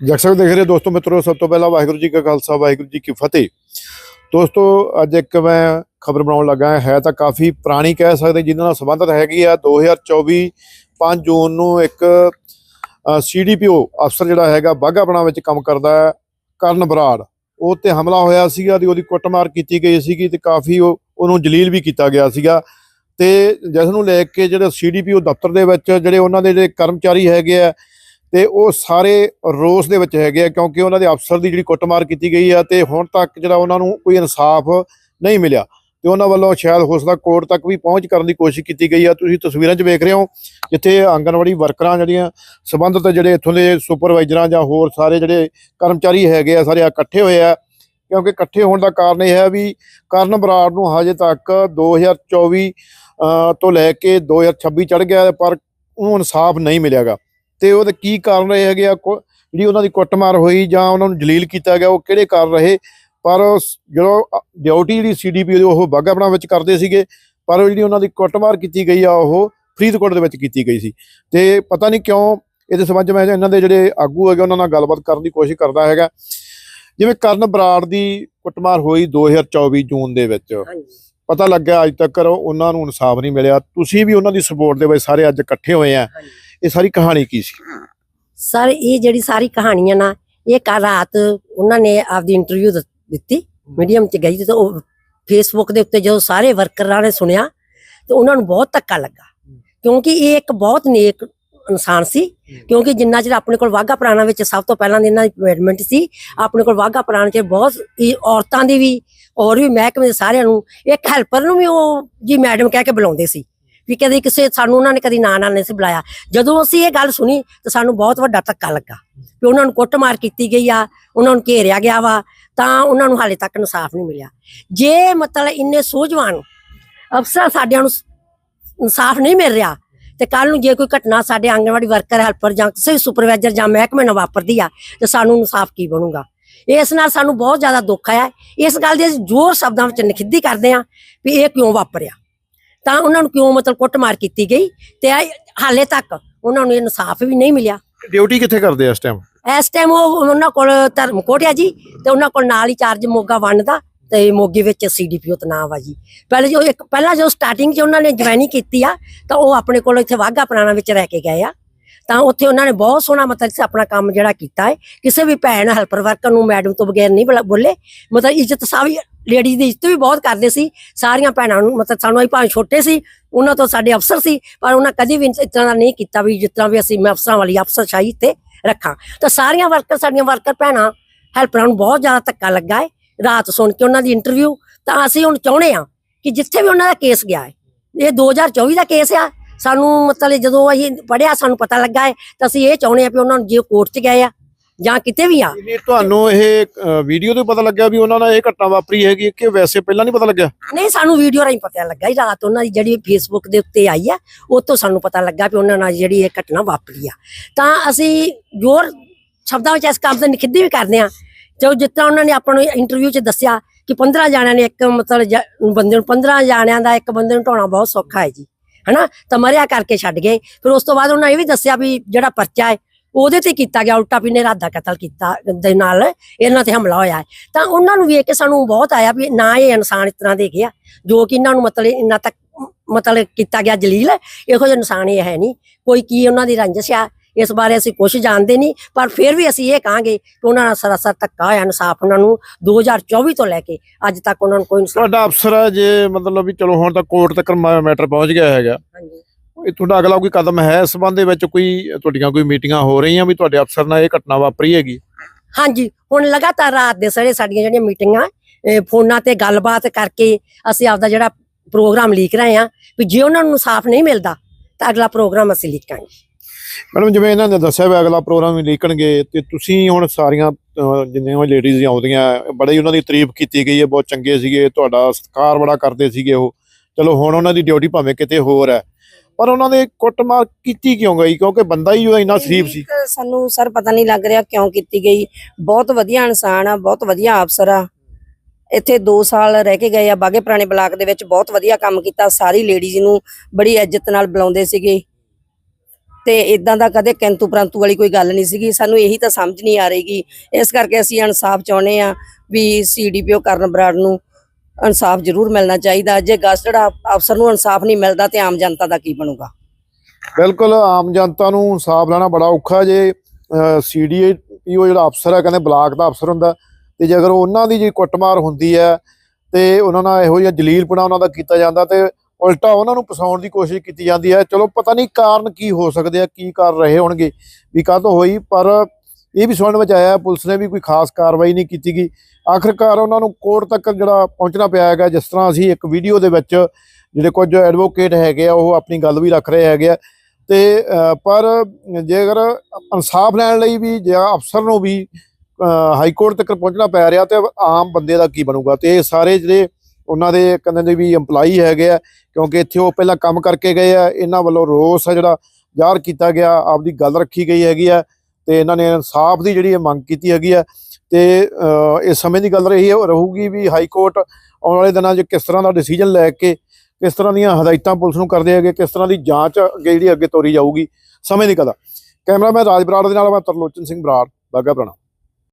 ਜਗਸਰ ਦੇਖ ਰਹੇ ਹੋ ਦੋਸਤੋ ਮਿੱਤਰੋ, ਸਭ ਤੋਂ ਪਹਿਲਾਂ ਵਾਹਿਗੁਰੂ ਜੀ ਕਾ ਖਾਲਸਾ, ਵਾਹਿਗੁਰੂ ਜੀ ਕੀ ਫਤਿਹ। ਦੋਸਤੋ, ਅੱਜ ਇੱਕ ਮੈਂ ਖਬਰ ਬਣਾਉਣ ਲੱਗਾ ਹੈ। ਤਾਂ ਕਾਫੀ ਪੁਰਾਣੀ ਕਹਿ ਸਕਦੇ, ਜਿਹਦੇ ਨਾਲ ਸੰਬੰਧਿਤ ਹੈਗੀ ਆ। 2024 5 ਜੂਨ ਨੂੰ ਇੱਕ ਸੀਡੀਪੀਓ ਅਫਸਰ ਜਿਹੜਾ ਹੈਗਾ ਬਾਘਾਪਣਾ ਵਿੱਚ ਕੰਮ ਕਰਦਾ ਹੈ, ਕਰਨ ਬਰਾੜ। ਉਹ ਤੇ ਹਮਲਾ ਹੋਇਆ ਸੀਗਾ ਤੇ ਉਹਦੀ ਕੁੱਟਮਾਰ ਕੀਤੀ ਗਈ ਸੀਗੀ ਤੇ ਕਾਫੀ ਉਹ, ਉਹਨੂੰ ਜਲੀਲ ਵੀ ਕੀਤਾ ਗਿਆ ਸੀਗਾ। ਤੇ ਜਿਸ ਨੂੰ ਲੈ ਕੇ ਜਿਹੜੇ ਸੀਡੀਪੀਓ ਦਫ਼ਤਰ ਦੇ ਵਿੱਚ, ਜਿਹੜੇ ਉਹਨਾਂ ਦੇ ਜਿਹੜੇ ਕਰਮਚਾਰੀ ਹੈਗੇ ਆ ਤੇ ਉਹ ਸਾਰੇ ਰੋਸ ਦੇ ਵਿੱਚ ਹੈਗੇ ਆ ਕਿਉਂਕਿ ਉਹਨਾਂ ਦੇ ਅਫਸਰ ਦੀ ਜਿਹੜੀ ਕੁੱਟਮਾਰ ਕੀਤੀ ਗਈ ਆ ਤੇ ਹੁਣ ਤੱਕ ਜਿਹੜਾ ਉਹਨਾਂ ਨੂੰ ਕੋਈ ਇਨਸਾਫ ਨਹੀਂ ਮਿਲਿਆ ਤੇ ਉਹਨਾਂ ਵੱਲੋਂ ਸ਼ਾਇਦ ਹੋ ਸਕਦਾ ਕੋਰਟ ਤੱਕ ਵੀ ਪਹੁੰਚ ਕਰਨ ਦੀ ਕੋਸ਼ਿਸ਼ ਕੀਤੀ ਗਈ ਆ। ਤੁਸੀਂ ਤਸਵੀਰਾਂ 'ਚ ਵੇਖ ਰਹੇ ਹੋ ਜਿੱਥੇ ਆਂਗਨਵਾੜੀ ਵਰਕਰਾਂ ਜਿਹੜੀਆਂ ਸਬੰਧਤ ਜਿਹੜੇ ਇੱਥੋਂ ਦੇ ਸੁਪਰਵਾਈਜ਼ਰਾਂ ਜਾਂ ਹੋਰ ਸਾਰੇ ਜਿਹੜੇ ਕਰਮਚਾਰੀ ਹੈਗੇ ਆ ਸਾਰੇ ਇਕੱਠੇ ਹੋਏ ਆ ਕਿਉਂਕਿ ਇਕੱਠੇ ਹੋਣ ਦਾ ਕਾਰਨ ਇਹ ਹੈ ਵੀ ਕਰਨ ਬਰਾੜ ਨੂੰ ਹਜੇ ਤੱਕ 2024 ਅ, ਤੋਂ ਲੈ ਕੇ 2026 ਚੜ ਗਿਆ ਪਰ ਉਹਨੂੰ ਇਨਸਾਫ ਨਹੀਂ ਮਿਲਿਆਗਾ। ਤੇ ਉਹਦੇ ਕੀ ਕਾਰਨ ਰਹੇ ਹੈਗੇ ਆ ਜਿਹੜੀ ਉਹਨਾਂ ਦੀ ਕੁੱਟਮਾਰ ਹੋਈ ਜਾਂ ਉਹਨਾਂ ਨੂੰ ਜਲੀਲ ਕੀਤਾ ਗਿਆ, ਉਹ ਕਿਹੜੇ ਕਾਰਨ ਰਹੇ? ਪਰ ਜਦੋਂ ਡਿਊਟੀ ਜਿਹੜੀ ਸੀਡੀਪੀ ਦੀ ਉਹ ਬਾਘਾਪਣਾ ਵਿੱਚ ਕਰਦੇ ਸੀਗੇ, ਪਰ ਜਿਹੜੀ ਉਹਨਾਂ ਦੀ ਕੁੱਟਮਾਰ ਕੀਤੀ ਗਈ ਆ, ਉਹ ਫਰੀਦਕੋਟ ਦੇ ਵਿੱਚ ਕੀਤੀ ਗਈ ਸੀ। ਤੇ ਪਤਾ ਨਹੀਂ ਕਿਉਂ ਇਹਦੇ ਸੰਬੰਧ ਮੈਂ ਇਹਨਾਂ ਦੇ ਜਿਹੜੇ ਆਗੂ ਹੈਗੇ, ਉਹਨਾਂ ਨਾਲ ਗੱਲਬਾਤ ਕਰਨ ਦੀ ਕੋਸ਼ਿਸ਼ ਕਰਦਾ ਹੈਗਾ। ਜਿਵੇਂ ਕਰਨ ਬਰਾੜ ਦੀ ਕੁੱਟਮਾਰ ਹੋਈ 2024 ਜੂਨ ਦੇ ਵਿੱਚ ਪਤਾ ਲੱਗਾ ਅੱਜ ਤੱਕ ਉਹਨਾਂ ਨੂੰ ਇਨਸਾਫ ਨਹੀਂ ਮਿਲਿਆ। ਤੁਸੀਂ ਵੀ ਉਹਨਾਂ ਦੀ ਸਪੋਰਟ ਦੇ ਵਿੱਚ ਸਾਰੇ ਅੱਜ ਇਕੱਠੇ ਹੋਏ ਆ। ਇਹ ਸਾਰੀ ਕਹਾਣੀ ਕੀ ਸੀ? ਸਰ ਇਹ ਜਿਹੜੀ ਸਾਰੀ ਕਹਾਣੀਆਂ ਨਾ ਇਹ ਕੱਲ ਰਾਤ ਉਹਨਾਂ ਨੇ ਆਪਦੀ ਇੰਟਰਵਿਊ ਦਿੱਤੀ। ਮੀਡੀਅਮ 'ਚ ਗਈ ਤੇ ਉਹ ਫੇਸਬੁੱਕ ਦੇ ਉੱਤੇ ਜਦੋਂ ਸਾਰੇ ਵਰਕਰਾਂ ਨੇ ਸੁਣਿਆ ਤੇ ਉਹਨਾਂ ਨੂੰ ਬਹੁਤ ਧੱਕਾ ਲੱਗਾ। ਕਿਉਂਕਿ ਇਹ ਇੱਕ ਬਹੁਤ ਨੇਕ ਇਨਸਾਨ ਸੀ ਕਿਉਂਕਿ ਜਿੰਨਾ ਚਿਰ ਆਪਣੇ ਕੋਲ ਵਾਗਾ ਪੁਰਾਣਾ ਵਿੱਚ ਸਭ ਤੋਂ ਪਹਿਲਾਂ ਇਹਨਾਂ ਦੀ ਅਪਾਇੰਟਮੈਂਟ ਸੀ ਆਪਣੇ ਕੋਲ ਵਾਗਾ ਪੁਰਾਣਾ 'ਚ ਬਹੁਤ ਹੀ ਔਰਤਾਂ ਦੀ ਵੀ ਔਰ ਵੀ ਮਹਿਕਮੇ ਦੇ ਸਾਰਿਆਂ ਨੂੰ ਇੱਕ ਹੈਲਪਰ ਨੂੰ ਵੀ ਉਹ ਜੀ ਮੈਡਮ ਕਹਿ ਕੇ ਬੁਲਾਉਂਦੇ ਸੀ ਵੀ ਕਦੇ ਕਿਸੇ ਸਾਨੂੰ ਉਹਨਾਂ ਨੇ ਕਦੀ ਨਾਂ ਨਾਲ ਨਹੀਂ ਸੀ ਬੁਲਾਇਆ। ਜਦੋਂ ਅਸੀਂ ਇਹ ਗੱਲ ਸੁਣੀ ਤਾਂ ਸਾਨੂੰ ਬਹੁਤ ਵੱਡਾ ਧੱਕਾ ਲੱਗਾ ਵੀ ਉਹਨਾਂ ਨੂੰ ਕੁੱਟਮਾਰ ਕੀਤੀ ਗਈ ਆ ਉਹਨਾਂ ਨੂੰ ਘੇਰਿਆ ਗਿਆ ਵਾ ਤਾਂ ਉਹਨਾਂ ਨੂੰ ਹਾਲੇ ਤੱਕ ਇਨਸਾਫ ਨਹੀਂ ਮਿਲਿਆ। ਜੇ ਮਤਲਬ ਇੰਨੇ ਸੂਝਵਾਨ ਅਫਸਰ ਸਾਡਿਆਂ ਨੂੰ ਇਨਸਾਫ ਨਹੀਂ ਮਿਲ ਰਿਹਾ ਤੇ ਕੱਲ ਨੂੰ ਜੇ ਕੋਈ ਘਟਨਾ ਸਾਡੇ ਆਂਗਣਵਾੜੀ ਵਰਕਰ ਹੈਲਪਰ ਜਾਂ ਕਿਸੇ ਸੁਪਰਵਾਈਜ਼ਰ ਜਾਂ ਮਹਿਕਮੇ ਨਾਲ ਵਾਪਰਦੀ ਆ ਤੇ ਸਾਨੂੰ ਇਨਸਾਫ ਕੀ ਬਣੂਗਾ? ਇਸ ਨਾਲ ਸਾਨੂੰ ਬਹੁਤ ਜ਼ਿਆਦਾ ਦੁੱਖ ਆਇਆ। ਇਸ ਗੱਲ ਦੀ ਅਸੀਂ ਜ਼ੋਰ ਸ਼ਬਦਾਂ ਵਿੱਚ ਨਿਖਿੱਧੀ ਕਰਦੇ ਆ ਵੀ ਇਹ ਕਿਉਂ ਵਾਪਰਿਆ? ਤਾਂ ਉਹਨਾਂ ਨੂੰ ਕਿਉਂ ਮਤਲਬ ਕੁੱਟਮਾਰ ਕੀਤੀ ਗਈ? ਤੇ ਹਾਲੇ ਤੱਕ ਉਹਨਾਂ ਨੂੰ ਇਨਸਾਫ ਵੀ ਨਹੀਂ ਮਿਲਿਆ। ਡਿਊਟੀ ਕਿੱਥੇ ਕਰਦੇ ਆ ਇਸ ਟਾਈਮ ਇਸ ਟਾਈਮ ਉਹ ਉਹਨਾਂ ਕੋਲ ਧਰਮਕੋਟ ਆ ਜੀ ਤੇ ਉਹਨਾਂ ਕੋਲ ਨਾਲ ਹੀ ਚਾਰਜ ਮੋਗਾ ਵੰਨ ਦਾ। ਤੇ ਮੋਗੇ ਵਿੱਚ ਸੀਡੀਪੀਓ ਤਨਾਵ ਆ ਜੀ। ਪਹਿਲੇ ਜੋ ਇੱਕ, ਪਹਿਲਾਂ ਜੋ ਸਟਾਰਟਿੰਗ 'ਚ ਉਹਨਾਂ ਨੇ ਜੁਆਇਨਿੰਗ ਕੀਤੀ ਆ, ਤਾਂ ਉਹ ਆਪਣੇ ਕੋਲ ਇੱਥੇ ਵਾਗਾ ਪੁਰਾਣਾ ਵਿੱਚ ਰਹਿ ਕੇ ਗਏ ਆ। ਤਾਂ ਉੱਥੇ ਉਹਨਾਂ ਨੇ ਬਹੁਤ ਸੋਹਣਾ ਮਤਲਬ ਆਪਣਾ ਕੰਮ ਜਿਹੜਾ ਕੀਤਾ ਹੈ ਕਿਸੇ ਵੀ ਭੈਣ ਹੈਲਪਰ ਵਰਕਰ ਨੂੰ ਮੈਡਮ ਤੋਂ ਬਗੈਰ ਨਹੀਂ ਬੁਲਾ- ਬੋਲੇ। ਮਤਲਬ ਇੱਜ਼ਤ ਸਾਰੀ ਲੇਡੀ ਦੀ ਇੱਜ਼ਤ ਵੀ ਬਹੁਤ ਕਰਦੇ ਸੀ। ਸਾਰੀਆਂ ਭੈਣਾਂ ਨੂੰ ਮਤਲਬ ਸਾਨੂੰ ਅਸੀਂ ਭਾਵੇਂ ਛੋਟੇ ਸੀ, ਉਹਨਾਂ ਤੋਂ ਸਾਡੇ ਅਫਸਰ ਸੀ, ਪਰ ਉਹਨਾਂ ਕਦੇ ਵੀ ਇਸ ਤਰ੍ਹਾਂ ਦਾ ਨਹੀਂ ਕੀਤਾ ਵੀ ਜਿਸ ਤਰ੍ਹਾਂ ਵੀ ਅਸੀਂ ਮੈਂ ਅਫਸਰਾਂ ਵਾਲੀ ਅਫਸਰਸ਼ਾਹੀ ਤੇ ਰੱਖਾਂ। ਤਾਂ ਸਾਰੀਆਂ ਵਰਕਰ ਸਾਡੀਆਂ ਵਰਕਰ ਭੈਣਾਂ ਹੈਲਪਰਾਂ ਨੂੰ ਬਹੁਤ ਜ਼ਿਆਦਾ ਧੱਕਾ ਲੱਗਾ ਹੈ ਰਾਤ ਸੁਣ ਕੇ ਉਹਨਾਂ ਦੀ ਇੰਟਰਵਿਊ ਤਾਂ ਅਸੀਂ ਹੁਣ ਚਾਹੁੰਦੇ ਆ ਕਿ ਜਿੱਥੇ ਵੀ ਉਹਨਾਂ ਦਾ ਕੇਸ ਗਿਆ ਹੈ ਇਹ 2024 ਦਾ ਕੇਸ ਆ ਸਾਨੂੰ ਮਤਲਬ ਜਦੋਂ ਅਸੀਂ ਪੜਿਆ ਸਾਨੂੰ ਪਤਾ ਲੱਗਾ ਹੈ ਤਾਂ ਅਸੀਂ ਇਹ ਚਾਹੁੰਦੇ ਆ ਵੀ ਉਹਨਾਂ ਨੂੰ ਜੇ ਕੋਰਟ 'ਚ ਗਏ ਆ ਜਾਂ ਕਿਤੇ ਵੀ ਆ। ਨਹੀਂ ਤੁਹਾਨੂੰ ਇਹ ਵੀਡੀਓ ਤੋਂ ਪਤਾ ਲੱਗਿਆ ਵੀ ਉਹਨਾਂ ਨਾਲ ਇਹ ਘਟਨਾ ਵਾਪਰੀ ਹੈਗੀ ਕਿ ਵੈਸੇ ਪਹਿਲਾਂ ਨਹੀਂ ਪਤਾ ਲੱਗਿਆ? ਨਹੀਂ ਸਾਨੂੰ ਵੀਡੀਓ ਰਾਹੀਂ ਪਤਾ ਲੱਗਾ ਹੀ ਰਾਤ ਉਹਨਾਂ ਦੀ ਜਿਹੜੀ ਫੇਸਬੁੱਕ ਦੇ ਉੱਤੇ ਆਈ ਆ ਉਹ ਤੋਂ ਸਾਨੂੰ ਪਤਾ ਲੱਗਾ ਵੀ ਉਹਨਾਂ ਨਾਲ ਜਿਹੜੀ ਇਹ ਘਟਨਾ ਵਾਪਰੀ ਆ। ਤਾਂ ਅਸੀਂ ਜ਼ੋਰ ਸ਼ਬਦਾਂ ਵਿੱਚ ਇਸ ਕੰਮ ਤੇ ਨਿਖਿੱਧੀ ਵੀ ਕਰਦੇ ਆ ਜੋ ਜਿਸ ਤਰ੍ਹਾਂ ਉਹਨਾਂ ਨੇ ਆਪਾਂ ਨੂੰ ਇੰਟਰਵਿਊ 'ਚ ਦੱਸਿਆ ਕਿ 15 ਜਾਣਿਆਂ ਨੇ ਇੱਕ ਮਤਲਬ ਜ- ਬੰਦੇ ਨੂੰ 15 ਜਾਣਿਆਂ ਦਾ ਇੱਕ ਬੰਦੇ ਨੂੰ ਢਾਉਣਾ ਬਹੁਤ ਸੌਖਾ ਹੈ ਜੀ, ਹਨਾ? ਤਾਂ ਮਰਿਆ ਕਰਕੇ ਛੱਡ ਗਏ। ਫਿਰ ਉਸ ਤੋਂ ਬਾਅਦ ਉਹਨਾਂ ਇਹ ਵੀ ਦੱਸਿਆ ਵੀ ਜਿਹੜਾ ਪਰਚਾ ਹੈ, ਉਹਦੇ ਤੇ ਕੀਤਾ ਗਿਆ, ਉਲਟਾ ਵੀ ਨੇ ਦਾ ਕਤਲ ਕੀਤਾ ਦੇ ਨਾਲ, ਇਹਨਾਂ ਤੇ ਹਮਲਾ ਹੋਇਆ ਹੈ। ਤਾਂ ਉਹਨਾਂ ਨੂੰ ਵੇਖ ਕੇ ਸਾਨੂੰ ਬਹੁਤ ਆਇਆ ਵੀ ਨਾ ਇਹ ਇਨਸਾਨ ਇਸ ਤਰ੍ਹਾਂ ਦੇ ਹੈਗੇ ਆ, ਜੋ ਕਿ ਇਹਨਾਂ ਨੂੰ ਮਤਲਬ ਇੰਨਾ ਤੱਕ, ਮਤਲਬ ਕੀਤਾ ਗਿਆ ਜਲੀਲ, ਇਹੋ ਜਿਹੇ ਇਨਸਾਨ ਇਹ ਹੈ ਨਹੀਂ। ਕੋਈ ਕੀ ਉਹਨਾਂ ਦੀ ਰੰਜਿਸ਼ ਆ ਇਸ ਬਾਰੇ ਅਸੀਂ ਕੁਝ ਜਾਣਦੇ ਨਹੀਂ ਪਰ ਫਿਰ ਵੀ ਅਸੀਂ ਇਹ ਕਹਾਂਗੇ ਕਿ ਉਹਨਾਂ ਨਾਲ ਸਰਾਸਰ ਧੱਕਾ ਹੋਇਆ ਇਨਸਾਫ ਉਹਨਾਂ ਨੂੰ 2024 ਤੋਂ ਲੈ ਕੇ ਅੱਜ ਤੱਕ ਉਹਨਾਂ ਨੂੰ ਕੋਈ ਇਨਸਾਫ ਤੁਹਾਡਾ ਅਫਸਰ ਹੈ ਜੇ ਮਤਲਬ ਵੀ ਚਲੋ ਹੁਣ ਤਾਂ ਕੋਰਟ ਤੱਕ ਮੈਟਰ ਪਹੁੰਚ ਗਿਆ ਹੈਗਾ। ਹਾਂਜੀ। ਇਹ ਤੁਹਾਡਾ ਅਗਲਾ ਕੋਈ ਕਦਮ ਹੈ ਇਸ ਸੰਬੰਧ ਦੇ ਵਿੱਚ ਕੋਈ ਤੁਹਾਡੀਆਂ ਕੋਈ ਮੀਟਿੰਗਾਂ ਹੋ ਰਹੀਆਂ ਵੀ ਤੁਹਾਡੇ ਅਫਸਰ ਨਾਲ ਇਹ ਘਟਨਾ ਵਾਪਰੀ ਹੈਗੀ? ਹਾਂਜੀ ਹੁਣ ਲਗਾਤਾਰ ਰਾਤ ਦੇ ਸਾਰੇ ਸਾਡੀਆਂ ਜਿਹੜੀਆਂ ਮੀਟਿੰਗਾਂ ਫੋਨਾਂ ਤੇ ਗੱਲਬਾਤ ਕਰਕੇ ਅਸੀਂ ਆਪਦਾ ਜਿਹੜਾ ਪ੍ਰੋਗਰਾਮ ਲਿਖ ਰਹੇ ਹਾਂ ਵੀ ਜੇ ਉਹਨਾਂ ਨੂੰ ਇਨਸਾਫ ਨਹੀਂ ਮਿਲਦਾ ਤਾਂ ਅਗਲਾ ਪ੍ਰੋਗਰਾਮ ਅਸੀਂ ਲਿਖਾਂਗੇ ਮੈਡਮ ਜਿਵੇਂ ਇਹਨਾਂ ਨੇ ਦੱਸਿਆ ਵੀ ਅਗਲਾ ਪ੍ਰੋਗਰਾਮ ਵੀ ਲਿਖਣਗੇ ਤੇ ਤੁਸੀਂ ਹੁਣ ਸਾਰੀਆਂ ਜਿੰਨੀਆਂ ਵੀ ਲੇਡੀਜ਼ ਆਉਂਦੀਆਂ ਬੜੇ ਉਹਨਾਂ ਦੀ ਤਾਰੀਫ ਕੀਤੀ ਗਈ ਹੈ ਬਹੁਤ ਚੰਗੇ ਸੀਗੇ ਤੁਹਾਡਾ ਸਤਿਕਾਰ ਬੜਾ ਕਰਦੇ ਸੀਗੇ ਉਹ। ਚਲੋ ਹੁਣ ਉਹਨਾਂ ਦੀ ਡਿਊਟੀ ਭਾਵੇਂ ਕਿਤੇ ਹੋਰ ਹੈ। ਪਰ ਉਹਨਾਂ ਦੇ ਕੁੱਟਮਾਰ ਕੀਤੀ ਕਿਉਂ ਗਈ? ਕਿਉਂਕਿ ਬੰਦਾ ਹੀ ਉਹ ਇੰਨਾ ਸ਼ਰੀਫ ਸੀ। ਸਾਨੂੰ ਸਰ ਪਤਾ ਨਹੀਂ ਲੱਗ ਰਿਹਾ ਕਿਉਂ ਕੀਤੀ ਗਈ। ਬਹੁਤ ਵਧੀਆ ਇਨਸਾਨ ਆ ਬਹੁਤ ਵਧੀਆ ਅਫਸਰ ਆ। ਇੱਥੇ 2 ਸਾਲ ਰਹਿ ਕੇ ਗਏ ਆ ਬਾਗੇ ਪੁਰਾਣੇ ਬਲਾਕ ਦੇ ਵਿੱਚ ਬਹੁਤ ਵਧੀਆ ਕੰਮ ਕੀਤਾ। ਸਾਰੀ ਲੇਡੀਜ਼ ਨੂੰ ਬੜੀ ਇੱਜ਼ਤ ਨਾਲ ਬੁਲਾਉਂਦੇ ਸੀਗੇ। ਤੇ ਇਦਾਂ ਦਾ ਕਦੇ ਕਿੰਤੂ ਪ੍ਰੰਤੂ ਵਾਲੀ ਕੋਈ ਗੱਲ ਨਹੀਂ ਸੀਗੀ। ਸਾਨੂੰ ਇਹੀ ਤਾਂ ਸਮਝ ਨਹੀਂ ਆ ਰਹੀਗੀ ਇਸ ਕਰਕੇ ਅਸੀਂ ਇਨਸਾਫ ਚਾਹੁੰਦੇ ਆ ਵੀ ਸੀਡੀਪੀਓ ਕਰਨ ਬਰਾੜ ਨੂੰ ਇਨਸਾਫ ਜ਼ਰੂਰ ਮਿਲਣਾ ਚਾਹੀਦਾ। ਜੇ ਗਸਟਡ ਅਫਸਰ ਨੂੰ ਇਨਸਾਫ ਨਹੀਂ ਮਿਲਦਾ ਤੇ ਆਮ ਜਨਤਾ ਦਾ ਕੀ ਬਣੂਗਾ? ਬਿਲਕੁਲ, ਆਮ ਜਨਤਾ ਨੂੰ ਇਨਸਾਫ ਲੈਣਾ ਬੜਾ ਔਖਾ ਜੇ ਸੀਡੀਏ ਪੀਓ ਜਿਹੜਾ ਅਫਸਰ ਹੈ, ਕਹਿੰਦੇ ਬਲਾਕ ਦਾ ਅਫਸਰ ਹੁੰਦਾ। ਤੇ ਜੇ ਅਗਰ ਉਹਨਾਂ ਦੀ ਜੇ ਕੁੱਟਮਾਰ ਹੁੰਦੀ ਹੈ ਤੇ ਉਹਨਾਂ ਨਾਲ ਇਹੋ ਜਿਹਾ ਜਲੀਲਪੁਣਾ ਉਹਨਾਂ ਦਾ ਕੀਤਾ ਜਾਂਦਾ ਤੇ ਉਲਟਾ ਉਹਨਾਂ ਨੂੰ ਫਸਾਉਣ ਦੀ ਕੋਸ਼ਿਸ਼ ਕੀਤੀ ਜਾਂਦੀ ਹੈ। ਚਲੋ ਪਤਾ ਨਹੀਂ ਕਾਰਨ ਕੀ ਹੋ ਸਕਦੇ ਆ ਕੀ ਕਰ ਰਹੇ ਹੋਣਗੇ ਵੀ ਕਾਹਤੋਂ ਹੋਈ ਪਰ ਇਹ ਵੀ ਸੁਣਨ ਵਿੱਚ ਆਇਆ ਪੁਲਿਸ ਨੇ ਵੀ ਕੋਈ ਖਾਸ ਕਾਰਵਾਈ ਨਹੀਂ ਕੀਤੀ ਗਈ। ਆਖਰਕਾਰ ਉਹਨਾਂ ਨੂੰ ਕੋਰਟ ਤੱਕ ਜਿਹੜਾ ਪਹੁੰਚਣਾ ਪਿਆ ਹੈਗਾ ਜਿਸ ਤਰ੍ਹਾਂ ਅਸੀਂ ਇੱਕ ਵੀਡੀਓ ਦੇ ਵਿੱਚ ਜਿਹੜੇ ਕੁਝ ਐਡਵੋਕੇਟ ਹੈਗੇ ਆ ਉਹ ਆਪਣੀ ਗੱਲ ਵੀ ਰੱਖ ਰਹੇ ਹੈਗੇ ਆ। ਤੇ ਅ, ਪਰ ਜੇਕਰ ਇਨਸਾਫ ਲੈਣ ਲਈ ਵੀ ਜਾਂ ਅਫਸਰ ਨੂੰ ਵੀ ਹਾਈ ਕੋਰਟ ਤੱਕ ਪਹੁੰਚਣਾ ਪੈ ਰਿਹਾ ਤੇ ਆਮ ਬੰਦੇ ਦਾ ਕੀ ਬਣੂਗਾ? ਤੇ ਇਹ ਸਾਰੇ ਜਿਹੜੇ ਉਹਨਾਂ ਦੇ ਕਹਿੰਦੇ ਵੀ EMPLOYEE ਹੈਗੇ ਆ ਕਿਉਂਕਿ ਇੱਥੇ ਉਹ ਪਹਿਲਾਂ ਕੰਮ ਕਰਕੇ ਗਏ ਆ ਇਹਨਾਂ ਵੱਲੋਂ ਰੋਸ ਆ ਜਿਹੜਾ ਜ਼ਾਹਰ ਕੀਤਾ ਗਿਆ ਆਪਦੀ ਗੱਲ ਰੱਖੀ ਗਈ ਹੈਗੀ ਆ ਤੇ ਇਹਨਾਂ ਨੇ ਇਨਸਾਫ ਦੀ ਜਿਹੜੀ ਇਹ ਮੰਗ ਕੀਤੀ ਹੈਗੀ ਆ ਤੇ ਅ, ਇਸ ਸਮੇਂ ਦੀ ਗੱਲ ਰਹੀ ਰਹੂਗੀ ਵੀ ਹਾਈ ਕੋਰਟ ਆਉਣ ਵਾਲੇ ਦਿਨਾਂ 'ਚ ਕਿਸ ਤਰ੍ਹਾਂ ਦਾ ਡਿਸੀਜਨ ਲੈ ਕੇ ਕਿਸ ਤਰ੍ਹਾਂ ਦੀਆਂ ਹਦਾਇਤਾਂ ਪੁਲਿਸ ਨੂੰ ਕਰਦੇ ਹੈਗੇ ਕਿਸ ਤਰ੍ਹਾਂ ਦੀ ਜਾਂਚ ਅੱਗੇ ਜਿਹੜੀ ਅੱਗੇ ਤੋਰੀ ਜਾਊਗੀ ਸਮੇਂ ਦੀ ਕਦਾ ਕੈਮਰਾਮੈਨ ਰਾਜ ਬਰਾੜ ਦੇ ਨਾਲ ਮੈਂ ਤਰਲੋਚਨ ਸਿੰਘ ਬਰਾੜ ਬਾਗਾ ਪ੍ਰਣਾ।